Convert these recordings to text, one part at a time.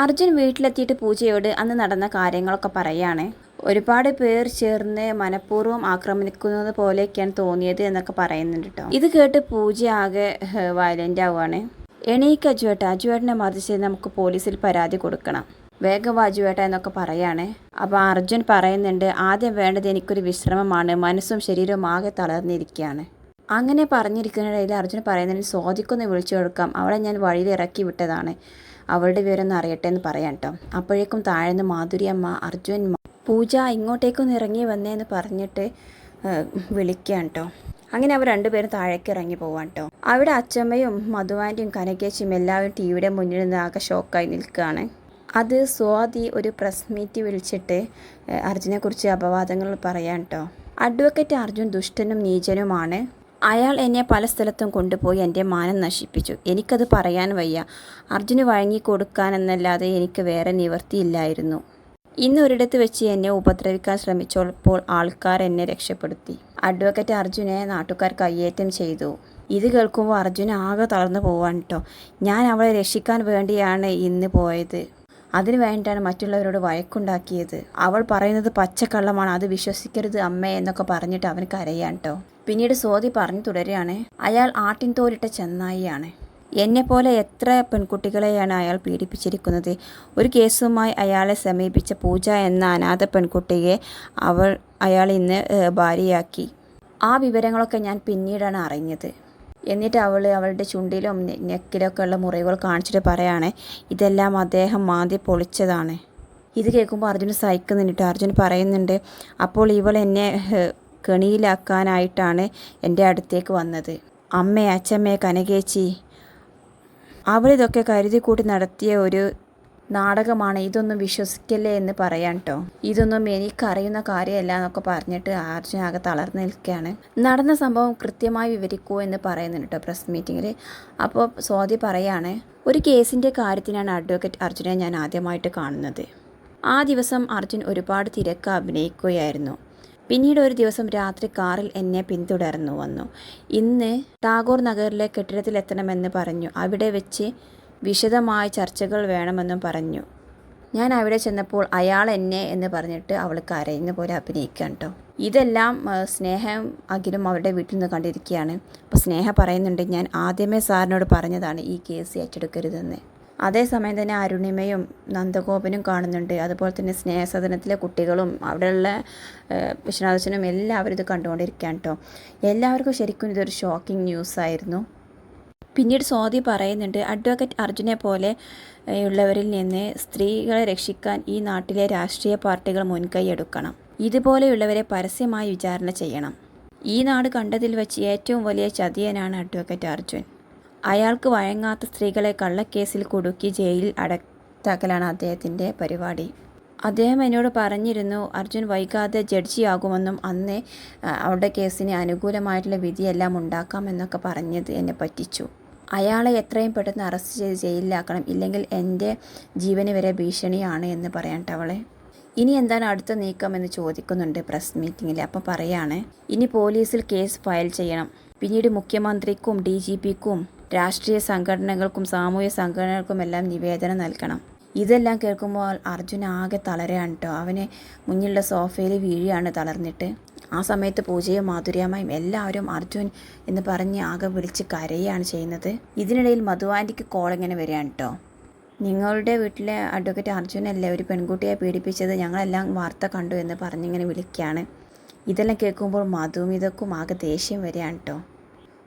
അർജുൻ വീട്ടിലെത്തിയിട്ട് പൂജയോട് അന്ന് നടന്ന കാര്യങ്ങളൊക്കെ പറയുകയാണ് ഒരുപാട് പേർ ചേർന്ന് മനഃപൂർവം ആക്രമിക്കുന്നത് പോലെയൊക്കെയാണ് തോന്നിയത് എന്നൊക്കെ പറയുന്നുണ്ട് കേട്ടോ ഇത് കേട്ട് പൂജ ആകെ വയലന്റ് ആവുകയാണ് എണീക്ക് അജുവേട്ട അജുവേട്ടനെ മതിച്ച് നമുക്ക് പോലീസിൽ പരാതി കൊടുക്കണം. വേഗം വാജുവേട്ട എന്നൊക്കെ പറയാണ്. അപ്പോൾ അർജുൻ പറയുന്നുണ്ട് ആദ്യം വേണ്ടത് എനിക്കൊരു വിശ്രമമാണ്. മനസ്സും ശരീരവും ആകെ തളർന്നിരിക്കുകയാണ് അങ്ങനെ പറഞ്ഞിരിക്കുന്നതിൽ അർജുൻ പറയുന്നതിന് സ്വാതിക്കൊന്ന് വിളിച്ചു കൊടുക്കാം. അവളെ ഞാൻ വഴിയിൽ ഇറക്കി വിട്ടതാണ്. അവളുടെ വിവരം ഒന്ന് അറിയട്ടെ എന്ന് പറയാം കേട്ടോ അപ്പോഴേക്കും താഴ്ന്ന് മാധുരിയമ്മ അർജുൻ മ- പൂജ ഇങ്ങോട്ടേക്കൊന്ന് ഇറങ്ങി വന്നേന്ന് പറഞ്ഞിട്ട് വിളിക്കാം കേട്ടോ അങ്ങനെ അവർ രണ്ടുപേരും താഴേക്ക് ഇറങ്ങി പോവാൻ കേട്ടോ അവിടെ അച്ചമ്മയും മധുവാന്റെയും കനകേച്ചിയും എല്ലാവരും ടി വിയുടെ മുന്നിൽ നിന്ന് ആകെ ഷോക്കായി നിൽക്കുകയാണ്. അത് സ്വാതി ഒരു പ്രസ് മീറ്റ് വിളിച്ചിട്ട് അർജുനെക്കുറിച്ച് അപവാദങ്ങൾ പറയാൻ കേട്ടോ അഡ്വക്കേറ്റ് അർജുൻ ദുഷ്ടനും നീചനുമാണ്. അയാൾ എന്നെ പല സ്ഥലത്തും കൊണ്ടുപോയി എന്റെ മാനം നശിപ്പിച്ചു. എനിക്കത് പറയാൻ വയ്യ. അർജുന് വഴങ്ങി കൊടുക്കാനെന്നല്ലാതെ എനിക്ക് വേറെ നിവർത്തിയില്ലായിരുന്നു ഇന്ന് ഒരിടത്ത് വെച്ച് എന്നെ ഉപദ്രവിക്കാൻ ശ്രമിച്ചപ്പോൾ ആൾക്കാർ എന്നെ രക്ഷപ്പെടുത്തി. അഡ്വക്കേറ്റ് അർജുനെ നാട്ടുകാർ കയ്യേറ്റം ചെയ്തു. ഇത് കേൾക്കുമ്പോൾ അർജുൻ ആകെ തളർന്നു പോവാൻ കേട്ടോ ഞാൻ അവളെ രക്ഷിക്കാൻ വേണ്ടിയാണ് ഇന്ന് പോയത്. അതിനു വേണ്ടിയിട്ടാണ് മറ്റുള്ളവരോട് വഴക്കുണ്ടാക്കിയത്. അവൾ പറയുന്നത് പച്ചക്കള്ളമാണ് അത് വിശ്വസിക്കരുത് അമ്മേ എന്നൊക്കെ പറഞ്ഞിട്ട് അവൻ കരയാണ് കേട്ടോ പിന്നീട് സ്വാതി പറഞ്ഞു തുടരുകയാണ് അയാൾ ആട്ടിൻ തോലിട്ട ചെന്നായിയാണ്. എന്നെപ്പോലെ എത്ര പെൺകുട്ടികളെയാണ് അയാൾ പീഡിപ്പിച്ചിരിക്കുന്നത്? ഒരു കേസുമായി അയാളെ സമീപിച്ച പൂജ എന്ന അനാഥ പെൺകുട്ടിയെ അവൾ അയാൾ ഇന്ന് ഭാര്യയാക്കി. ആ വിവരങ്ങളൊക്കെ ഞാൻ പിന്നീടാണ് അറിഞ്ഞത്. എന്നിട്ട് അവൾ അവളുടെ ചുണ്ടിലും നെക്കിലൊക്കെ ഉള്ള മുറിവുകൾ കാണിച്ചിട്ട് പറയാണ് ഇതെല്ലാം അദ്ദേഹം മാന്തി പൊളിച്ചതാണ്. ഇത് കേൾക്കുമ്പോൾ അർജുൻ സഹിക്കുന്നുണ്ട് അർജുൻ പറയുന്നുണ്ട് അപ്പോൾ ഇവൾ എന്നെ കെണിയിലാക്കാനായിട്ടാണ് എന്റെ അടുത്തേക്ക് വന്നത്. അമ്മേ അച്ഛമ്മേ കനകേച്ചി. അവളിതൊക്കെ കരുതി കൂട്ടി നടത്തിയ ഒരു നാടകമാണ്. ഇതൊന്നും വിശ്വസിക്കല്ലേ എന്ന് പറയാൻ കേട്ടോ ഇതൊന്നും എനിക്കറിയുന്ന കാര്യമല്ല എന്നൊക്കെ പറഞ്ഞിട്ട് അർജുൻ ആകെ തളർന്നു നിൽക്കുകയാണ്. നടന്ന സംഭവം കൃത്യമായി വിവരിക്കൂ എന്ന് പറയുന്നുണ്ട് കേട്ടോ പ്രസ് മീറ്റിങ്ങിൽ അപ്പോൾ സ്വാതി പറയാണ് ഒരു കേസിന്റെ കാര്യത്തിനാണ് അഡ്വക്കേറ്റ് അർജുനെ ഞാൻ ആദ്യമായിട്ട് കാണുന്നത്. ആ ദിവസം അർജുൻ ഒരുപാട് തിരക്ക് അഭിനയിക്കുകയായിരുന്നു. പിന്നീട് ഒരു ദിവസം രാത്രി കാറിൽ എന്നെ പിന്തുടർന്നു വന്നു. ഇന്ന് ടാഗോർ നഗറിലെ കെട്ടിടത്തിലെത്തണമെന്ന് പറഞ്ഞു. അവിടെ വെച്ച് വിശദമായ ചർച്ചകൾ വേണമെന്നും പറഞ്ഞു. ഞാൻ അവിടെ ചെന്നപ്പോൾ അയാൾ എന്നെ എന്ന് പറഞ്ഞിട്ട് അവൾ കരയുന്ന പോലെ അഭിനയിക്കാൻ കേട്ടോ ഇതെല്ലാം സ്നേഹം അഖിലും അവരുടെ വീട്ടിൽ നിന്ന് കണ്ടിരിക്കുകയാണ്. അപ്പോൾ സ്നേഹ പറയുന്നുണ്ട് ഞാൻ ആദ്യമേ സാറിനോട് പറഞ്ഞതാണ് ഈ കേസ് ഏറ്റെടുക്കരുതെന്ന്. അതേസമയം തന്നെ അരുണിമയും നന്ദഗോപനും കാണുന്നുണ്ട്. അതുപോലെ തന്നെ സ്നേഹസദനത്തിലെ കുട്ടികളും അവിടെയുള്ള വിശ്വനാഥനും എല്ലാവരും ഇത് കണ്ടുകൊണ്ടിരിക്കുകയാണ് കേട്ടോ എല്ലാവർക്കും ശരിക്കും ഇതൊരു ഷോക്കിംഗ് ന്യൂസായിരുന്നു പിന്നീട് സ്വാതി പറയുന്നുണ്ട് അഡ്വക്കേറ്റ് അർജുനെ പോലെ ഉള്ളവരിൽ നിന്ന് സ്ത്രീകളെ രക്ഷിക്കാൻ ഈ നാട്ടിലെ രാഷ്ട്രീയ പാർട്ടികൾ മുൻകൈ എടുക്കണം. ഇതുപോലെയുള്ളവരെ പരസ്യമായി വിചാരണ ചെയ്യണം. ഈ നാട് കണ്ടതിൽ വെച്ച് ഏറ്റവും വലിയ ചതിയനാണ് അഡ്വക്കേറ്റ് അർജുൻ. അയാൾക്ക് വഴങ്ങാത്ത സ്ത്രീകളെ കള്ളക്കേസിൽ കുടുക്കി ജയിലിൽ അടത്താക്കലാണ് അദ്ദേഹത്തിന്റെ പരിപാടി. അദ്ദേഹം എന്നോട് പറഞ്ഞിരുന്നു അർജുൻ വൈകാതെ ജഡ്ജിയാകുമെന്നും അന്ന് അവരുടെ കേസിന് അനുകൂലമായിട്ടുള്ള വിധിയെല്ലാം ഉണ്ടാക്കാമെന്നൊക്കെ പറഞ്ഞത് എന്നെ പറ്റിച്ചു. അയാളെ എത്രയും പെട്ടെന്ന് അറസ്റ്റ് ചെയ്ത് ജയിലിലാക്കണം. ഇല്ലെങ്കിൽ എന്റെ ജീവന് വരെ ഭീഷണിയാണ് എന്ന് പറയട്ടെ അവളെ ഇനി എന്താണ് അടുത്ത നീക്കം എന്ന് ചോദിക്കുന്നുണ്ട് പ്രസ് മീറ്റിങ്ങിൽ. അപ്പോൾ പറയാണ് ഇനി പോലീസിൽ കേസ് ഫയൽ ചെയ്യണം. പിന്നീട് മുഖ്യമന്ത്രിക്കും ഡി ജി പിക്കും രാഷ്ട്രീയ സംഘടനകൾക്കും സാമൂഹ്യ സംഘടനകൾക്കും എല്ലാം നിവേദനം നൽകണം. ഇതെല്ലാം കേൾക്കുമ്പോൾ അർജുൻ ആകെ തളരുകയാണ് കേട്ടോ അവനെ മുന്നിലുള്ള സോഫയിൽ വീഴുകയാണ് തളർന്നിട്ട്. ആ സമയത്ത് പൂജയും മാധുര്യമ്മയും എല്ലാവരും അർജുൻ എന്ന് പറഞ്ഞ് ആകെ വിളിച്ച് കരയുകയാണ് ചെയ്യുന്നത്. ഇതിനിടയിൽ മധുവാന്റിക്ക് കോൾ ഇങ്ങനെ വരികയാണ് കേട്ടോ നിങ്ങളുടെ വീട്ടിലെ അഡ്വക്കേറ്റ് അർജുനല്ലേ? ഒരു പെൺകുട്ടിയെ പീഡിപ്പിച്ചത് ഞങ്ങളെല്ലാം വാർത്ത കണ്ടു എന്ന് പറഞ്ഞിങ്ങനെ വിളിക്കുകയാണ്. ഇതെല്ലാം കേൾക്കുമ്പോൾ മധുമിതക്കും ആകെ ദേഷ്യം വരികയാണ് കേട്ടോ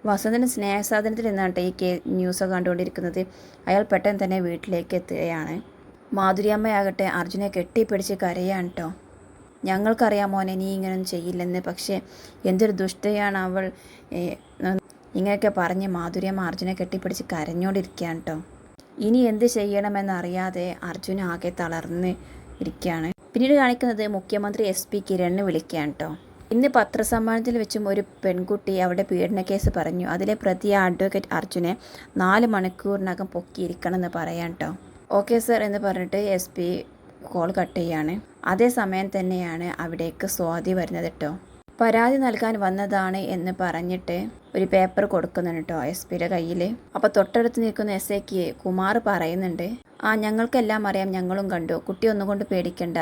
വസന്തന് സ്നേഹസാധനത്തിൽ നിന്നാണ് ഈ കേ ന്യൂസ് കണ്ടുകൊണ്ടിരിക്കുന്നത്. അയാൾ പെട്ടെന്ന് തന്നെ വീട്ടിലേക്ക് എത്തുകയാണ്. മാധുര്യമ്മയാകട്ടെ അർജുനെ കെട്ടിപ്പിടിച്ച് കരയാണ് കേട്ടോ ഞങ്ങൾക്കറിയാം മോനെ നീ ഇങ്ങനൊന്നും ചെയ്യില്ലെന്ന്. പക്ഷേ എന്തൊരു ദുഷ്ടയാണ് അവൾ. ഇങ്ങനെയൊക്കെ പറഞ്ഞ് മാധുര്യമ്മ അർജുനെ കെട്ടിപ്പിടിച്ച് കരഞ്ഞോണ്ടിരിക്കുകയാണ് കേട്ടോ ഇനി എന്ത് ചെയ്യണമെന്നറിയാതെ അർജുൻ ആകെ തളർന്ന് ഇരിക്കുകയാണ്. പിന്നീട് കാണിക്കുന്നത് മുഖ്യമന്ത്രി എസ് പി കിരണിനെ വിളിക്കുകയാണ് കേട്ടോ ഇന്ന് പത്രസമ്മേളനത്തിൽ വെച്ചും ഒരു പെൺകുട്ടി അവിടെ പീഡന കേസ് പറഞ്ഞു. അതിലെ പ്രതി അഡ്വക്കേറ്റ് അർജുനെ നാല് മണിക്കൂറിനകം പൊക്കിയിരിക്കണമെന്ന് പറയാൻ കേട്ടോ ഓക്കെ സർ എന്ന് പറഞ്ഞിട്ട് എസ് പി കോൾ കട്ട് ചെയ്യാണ്. അതേസമയം തന്നെയാണ് അവിടേക്ക് സ്വാതി വരുന്നത് കേട്ടോ പരാതി നൽകാൻ വന്നതാണ് എന്ന് പറഞ്ഞിട്ട് ഒരു പേപ്പർ കൊടുക്കുന്നുണ്ട് കേട്ടോ എസ് പിയുടെ കയ്യിൽ അപ്പോൾ തൊട്ടടുത്ത് നിൽക്കുന്ന എസ് കെ കുമാർ പറയുന്നുണ്ട് ആ ഞങ്ങൾക്കെല്ലാം അറിയാം ഞങ്ങളും കണ്ടു. കുട്ടി ഒന്നുകൊണ്ട് പേടിക്കണ്ട.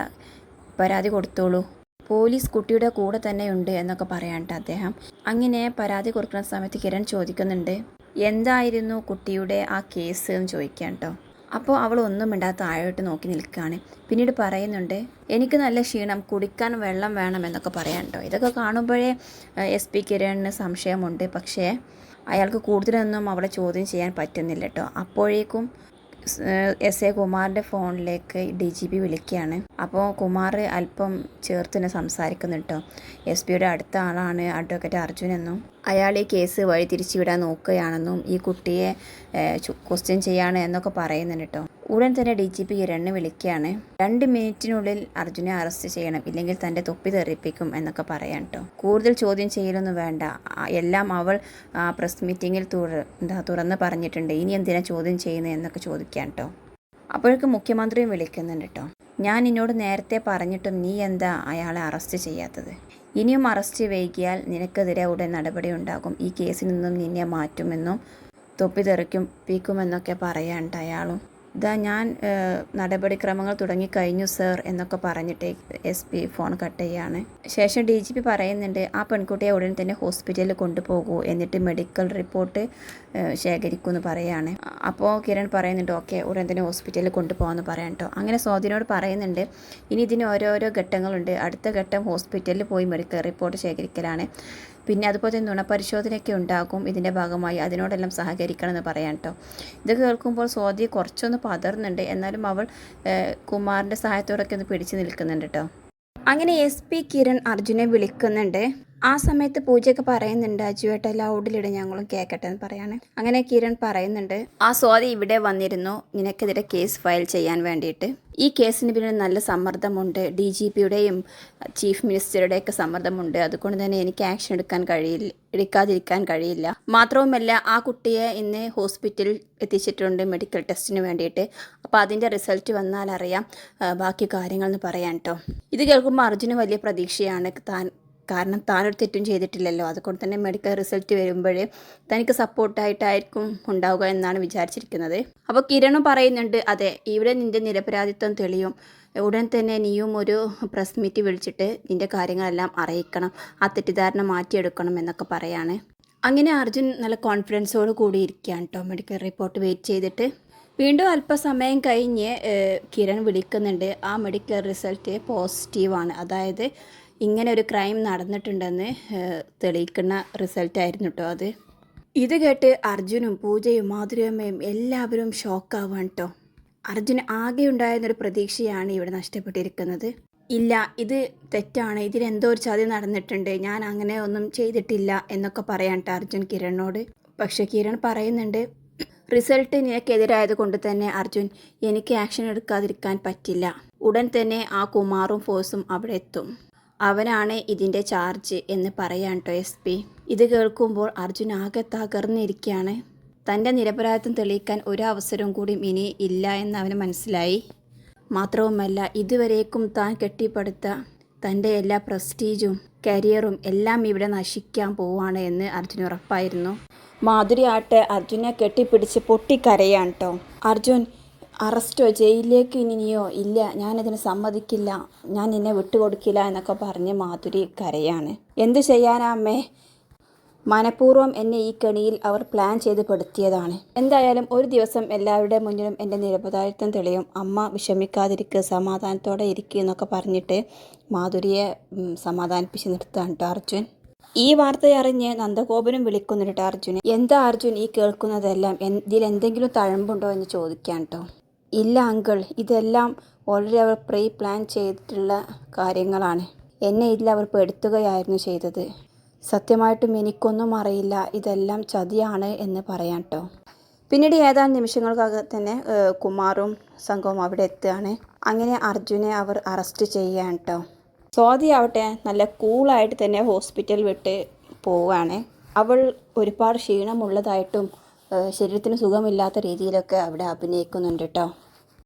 പരാതി കൊടുത്തോളൂ. പോലീസ് കുട്ടിയുടെ കൂടെ തന്നെയുണ്ട് എന്നൊക്കെ പറയാനുണ്ട് അദ്ദേഹം. അങ്ങനെ പരാതി കൊടുക്കുന്ന സമയത്ത് കിരൺ ചോദിക്കുന്നുണ്ട് എന്തായിരുന്നു കുട്ടിയുടെ ആ കേസ് എന്ന് ചോദിക്കാം കേട്ടോ അപ്പോൾ അവൾ ഒന്നും മിണ്ടാതെ താഴോട്ട് നോക്കി നിൽക്കുകയാണ്. പിന്നീട് പറയുന്നുണ്ട് എനിക്ക് നല്ല ക്ഷീണം കുടിക്കാൻ വെള്ളം വേണം എന്നൊക്കെ പറയാൻ കേട്ടോ ഇതൊക്കെ കാണുമ്പോഴേ എസ് പി കിരണിന് സംശയമുണ്ട്. പക്ഷേ അയാൾക്ക് കൂടുതലൊന്നും അവളെ ചോദ്യം ചെയ്യാൻ പറ്റുന്നില്ല കേട്ടോ അപ്പോഴേക്കും എസ് എ കുമാറിന്റെ ഫോണിലേക്ക് ഡി ജി പി വിളിക്കുകയാണ്. അപ്പോൾ കുമാർ അല്പം ചേർത്ത് തന്നെ സംസാരിക്കുന്നു കേട്ടോ എസ് പിയുടെ അടുത്ത ആളാണ് അഡ്വക്കേറ്റ് അർജുൻ എന്നും അയാൾ ഈ കേസ് വഴി തിരിച്ചുവിടാൻ നോക്കുകയാണെന്നും ഈ കുട്ടിയെ ക്വസ്റ്റ്യൻ ചെയ്യാണ് എന്നൊക്കെ പറയുന്നുണ്ട് കേട്ടോ ഉടൻ തന്നെ ഡി ജി പി കിരണിനെ വിളിക്കുകയാണ്. രണ്ട് മിനിറ്റിനുള്ളിൽ അർജുനെ അറസ്റ്റ് ചെയ്യണം ഇല്ലെങ്കിൽ തന്റെ തൊപ്പി തെറിപ്പിക്കും എന്നൊക്കെ പറയാം കേട്ടോ കൂടുതൽ ചോദ്യം ചെയ്യലൊന്നും വേണ്ട. എല്ലാം അവൾ പ്രസ് മീറ്റിങ്ങിൽ തുറന്ന് പറഞ്ഞിട്ടുണ്ട്. ഇനി എന്തിനാ ചോദ്യം ചെയ്യുന്നത് എന്നൊക്കെ ചോദിക്കാം കേട്ടോ അപ്പോഴേക്കും മുഖ്യമന്ത്രിയും വിളിക്കുന്നുണ്ട് കേട്ടോ ഞാൻ നിന്നോട് നേരത്തെ പറഞ്ഞിട്ടും നീ എന്താ അയാളെ അറസ്റ്റ് ചെയ്യാത്തത്? ഇനിയും അറസ്റ്റ് വൈകിയാൽ നിനക്കെതിരെ ഉടൻ നടപടി ഉണ്ടാകും. ഈ കേസിൽ നിന്നും നിന്നെ മാറ്റുമെന്നും തൊപ്പി തെറിക്കും പീക്കുമെന്നൊക്കെ പറയാണ്ട് അയാളും. ഇതാ ഞാൻ നടപടിക്രമങ്ങൾ തുടങ്ങിക്കഴിഞ്ഞു സർ എന്നൊക്കെ പറഞ്ഞിട്ട് എസ് പി ഫോൺ കട്ട് ചെയ്യാണ്. ശേഷം ഡി ജി പി പറയുന്നുണ്ട് ആ പെൺകുട്ടിയെ ഉടനെ തന്നെ ഹോസ്പിറ്റലിൽ കൊണ്ടുപോകൂ എന്നിട്ട് മെഡിക്കൽ റിപ്പോർട്ട് ഏഹ്, ശേഖരിക്കുമെന്ന് പറയാണ്. അപ്പോൾ കിരൺ പറയുന്നുണ്ട് ഓക്കെ ഉടൻ തന്നെ ഹോസ്പിറ്റലിൽ കൊണ്ടുപോകാമെന്ന് പറയാം കേട്ടോ അങ്ങനെ സ്വാതിനോട് പറയുന്നുണ്ട് ഇനി ഇതിന് ഓരോരോ ഘട്ടങ്ങളുണ്ട്. അടുത്ത ഘട്ടം ഹോസ്പിറ്റലിൽ പോയി മെഡിക്കൽ റിപ്പോർട്ട് ശേഖരിക്കലാണ്. പിന്നെ അതുപോലെ തന്നെ നുണപരിശോധനയൊക്കെ ഉണ്ടാകും ഇതിന്റെ ഭാഗമായി. അതിനോടെല്ലാം സഹകരിക്കണം എന്ന് പറയാം കേട്ടോ ഇത് കേൾക്കുമ്പോൾ സ്വാതി കുറച്ചൊന്ന് പതറുന്നുണ്ട്. എന്നാലും അവൾ കുമാറിന്റെ സഹായത്തോടൊക്കെ ഒന്ന് പിടിച്ചു നിൽക്കുന്നുണ്ട് കേട്ടോ അങ്ങനെ എസ് പി കിരൺ അർജുനെ വിളിക്കുന്നുണ്ട്. ആ സമയത്ത് പൂജയൊക്കെ പറയുന്നുണ്ട് അജുവേട്ട ലൗഡിലിടെ ഞങ്ങളും കേൾക്കട്ടെ എന്ന് പറയാണ്. അങ്ങനെ കിരൺ പറയുന്നുണ്ട് ആ സ്വാതി ഇവിടെ വന്നിരുന്നു നിനക്കെതിരെ കേസ് ഫയൽ ചെയ്യാൻ വേണ്ടിയിട്ട്. ഈ കേസിന് പിന്നിൽ നല്ല സമ്മർദ്ദമുണ്ട് ഡി ജി പിയുടെയും ചീഫ് മിനിസ്റ്ററുടെയൊക്കെ സമ്മർദ്ദമുണ്ട്. അതുകൊണ്ട് തന്നെ എനിക്ക് ആക്ഷൻ എടുക്കാൻ കഴിയില്ല എടുക്കാതിരിക്കാൻ കഴിയില്ല. മാത്രവുമല്ല ആ കുട്ടിയെ ഇന്ന് ഹോസ്പിറ്റലിൽ എത്തിച്ചിട്ടുണ്ട് മെഡിക്കൽ ടെസ്റ്റിന് വേണ്ടിയിട്ട്. അപ്പോൾ അതിന്റെ റിസൾട്ട് വന്നാൽ അറിയാം ബാക്കി കാര്യങ്ങൾ എന്ന് പറയാൻ കേട്ടോ ഇത് കേൾക്കുമ്പോൾ അർജുന് വലിയ പ്രതീക്ഷയാണ് താൻ കാരണം താനൊരു തെറ്റും ചെയ്തിട്ടില്ലല്ലോ. അതുകൊണ്ട് തന്നെ മെഡിക്കൽ റിസൾട്ട് വരുമ്പോൾ തനിക്ക് സപ്പോർട്ടായിട്ടായിരിക്കും ഉണ്ടാവുക എന്നാണ് വിചാരിച്ചിരിക്കുന്നത്. അപ്പോൾ കിരണ് പറയുന്നുണ്ട് അതെ ഇവിടെ നിന്റെ നിരപരാധിത്വം തെളിയും. ഉടൻ തന്നെ നീയും ഒരു പ്രസ് മീറ്റ് വിളിച്ചിട്ട് നിന്റെ കാര്യങ്ങളെല്ലാം അറിയിക്കണം. ആ തെറ്റിദ്ധാരണ മാറ്റിയെടുക്കണം എന്നൊക്കെ പറയാണ്. അങ്ങനെ അർജുൻ നല്ല കോൺഫിഡൻസോട് കൂടി ഇരിക്കുകയാണ് കേട്ടോ മെഡിക്കൽ റിപ്പോർട്ട് വെയിറ്റ് ചെയ്തിട്ട്. വീണ്ടും അല്പസമയം കഴിഞ്ഞ് കിരൺ വിളിക്കുന്നുണ്ട്. ആ മെഡിക്കൽ റിസൾട്ട് പോസിറ്റീവാണ് അതായത് ഇങ്ങനെ ഒരു ക്രൈം നടന്നിട്ടുണ്ടെന്ന് തെളിയിക്കുന്ന റിസൾട്ടായിരുന്നു കേട്ടോ അത്. ഇത് കേട്ട് അർജുനും പൂജയും മാധുര്യമ്മയും എല്ലാവരും ഷോക്കാവാണ് കേട്ടോ അർജുന് ആകെ ഉണ്ടായിരുന്നൊരു പ്രതീക്ഷയാണ് ഇവിടെ നഷ്ടപ്പെട്ടിരിക്കുന്നത്. ഇല്ല ഇത് തെറ്റാണ്. ഇതിലെന്തോ ഒരു ചതി നടന്നിട്ടുണ്ട്. ഞാൻ അങ്ങനെ ഒന്നും ചെയ്തിട്ടില്ല എന്നൊക്കെ പറയാൻ അർജുൻ കിരണിനോട്. പക്ഷെ കിരൺ പറയുന്നുണ്ട് റിസൾട്ട് നിനക്കെതിരായത് കൊണ്ട് തന്നെ അർജുൻ എനിക്ക് ആക്ഷൻ എടുക്കാതിരിക്കാൻ പറ്റില്ല. ഉടൻ തന്നെ ആ കുമാറും ഫോഴ്സും അവിടെ എത്തും. അവനാണ് ഇതിന്റെ ചാർജ് എന്ന് പറയാൻ ട്ടോ എസ് പി. ഇത് കേൾക്കുമ്പോൾ അർജുൻ ആകെ തകർന്നിരിക്കുകയാണ്. തന്റെ നിരപരാധിത്വം തെളിയിക്കാൻ ഒരു അവസരവും കൂടി ഇനി ഇല്ല എന്ന് അവന് മനസ്സിലായി. മാത്രവുമല്ല ഇതുവരേക്കും താൻ കെട്ടിപ്പടുത്ത തന്റെ എല്ലാ പ്രസ്റ്റീജും കരിയറും എല്ലാം ഇവിടെ നശിക്കാൻ പോവാണ് എന്ന് അർജുൻ ഉറപ്പായിരുന്നു. മാധുരി ആട്ടെ അർജുനെ കെട്ടിപ്പിടിച്ച് പൊട്ടിക്കരയാണ് കേട്ടോ. അർജുൻ അറസ്റ്റോ ജയിലിലേക്ക് ഇനിയോ ഇല്ല. ഞാനതിന് സമ്മതിക്കില്ല. ഞാൻ നിന്നെ വിട്ടുകൊടുക്കില്ല എന്നൊക്കെ പറഞ്ഞ് മാധുരി കരയാണ്. എന്തു ചെയ്യാനാ അമ്മേ? മനഃപൂർവം എന്നെ ഈ കെണിയിൽ അവർ പ്ലാൻ ചെയ്ത് പെടുത്തിയതാണ്. എന്തായാലും ഒരു ദിവസം എല്ലാവരുടെ മുന്നിലും എന്റെ നിരപരാധിത്വം തെളിയും. അമ്മ വിഷമിക്കാതിരിക്കുക സമാധാനത്തോടെ ഇരിക്കുക എന്നൊക്കെ പറഞ്ഞിട്ട് മാധുരിയെ സമാധാനിപ്പിച്ച് നിർത്തുകയാണ് കേട്ടോ അർജുൻ. ഈ വാർത്ത അറിഞ്ഞ് നന്ദഗോപനും വിളിക്കുന്നുണ്ട് അർജുനെ. എന്താ അർജുൻ ഈ കേൾക്കുന്നതെല്ലാം? എന്തിൽ എന്തെങ്കിലും തഴമ്പുണ്ടോ എന്ന് ചോദിക്കാൻ കേട്ടോ. ഇല്ല അങ്കിൾ. ഇതെല്ലാം ഓൾറെഡി അവർ പ്രീ പ്ലാൻ ചെയ്തിട്ടുള്ള കാര്യങ്ങളാണ്. എന്നെ ഇതിൽ അവർ പെടുത്തുകയായിരുന്നു ചെയ്തത്. സത്യമായിട്ടും എനിക്കൊന്നും അറിയില്ല. ഇതെല്ലാം ചതിയാണ് എന്ന് പറയാം കേട്ടോ പിന്നീട് ഏതാനും നിമിഷങ്ങൾക്കകം തന്നെ കുമാറും സംഘവും അവിടെ എത്തുകയാണ്. അങ്ങനെ അർജുനെ അവർ അറസ്റ്റ് ചെയ്യുകയാണ് കേട്ടോ സ്വാതി ആവട്ടെ നല്ല കൂളായിട്ട് തന്നെ ഹോസ്പിറ്റൽ വിട്ട് പോവുകയാണ്. അവൾ ഒരുപാട് ക്ഷീണമുള്ളതായിട്ടും ശരീരത്തിന് സുഖമില്ലാത്ത രീതിയിലൊക്കെ അവിടെ അഭിനയിക്കുന്നുണ്ട് കേട്ടോ